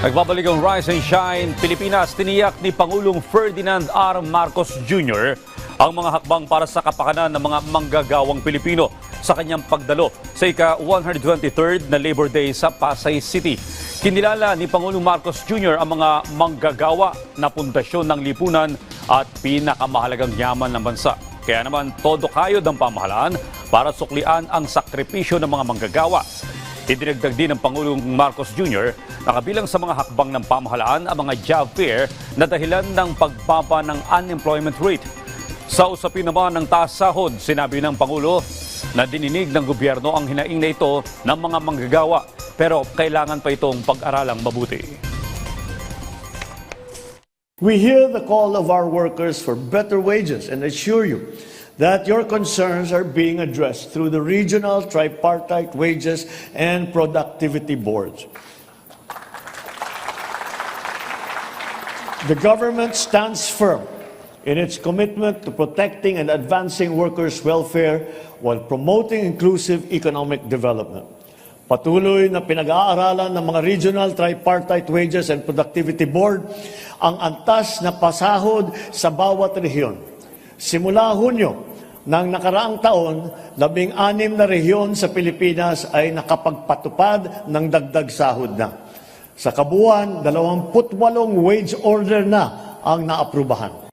Nagbabalik ang Rise and Shine Pilipinas, tiniyak ni Pangulong Ferdinand R. Marcos Jr. ang mga hakbang para sa kapakanan ng mga manggagawang Pilipino sa kanyang pagdalo sa ika-123rd na Labor Day sa Pasay City. Kinilala ni Pangulong Marcos Jr. ang mga manggagawa na pundasyon ng lipunan at pinakamahalagang yaman ng bansa. Kaya naman todo kayod ang pamahalaan para suklian ang sakripisyo ng mga manggagawa. Idinagdag din ng Pangulong Marcos Jr. na kabilang sa mga hakbang ng pamahalaan ang mga job fair na dahilan ng pagbaba ng unemployment rate. Sa usapin naman ng taas sahod, sinabi ng Pangulo na dininig ng gobyerno ang hinaing na ito ng mga manggagawa pero kailangan pa itong pag-aralang mabuti. We hear the call of our workers for better wages and assure you that your concerns are being addressed through the regional tripartite wages and productivity boards. The government stands firm in its commitment to protecting and advancing workers' welfare while promoting inclusive economic development. Patuloy na pinag-aaralan ng mga Regional Tripartite Wages and Productivity Board ang antas na pasahod sa bawat rehiyon. Simula Hunyo ng nakaraang taon, labing anim na rehiyon sa Pilipinas ay nakapagpatupad ng dagdag sahod na. Sa kabuuan, 28 wage order na ang naaprubahan.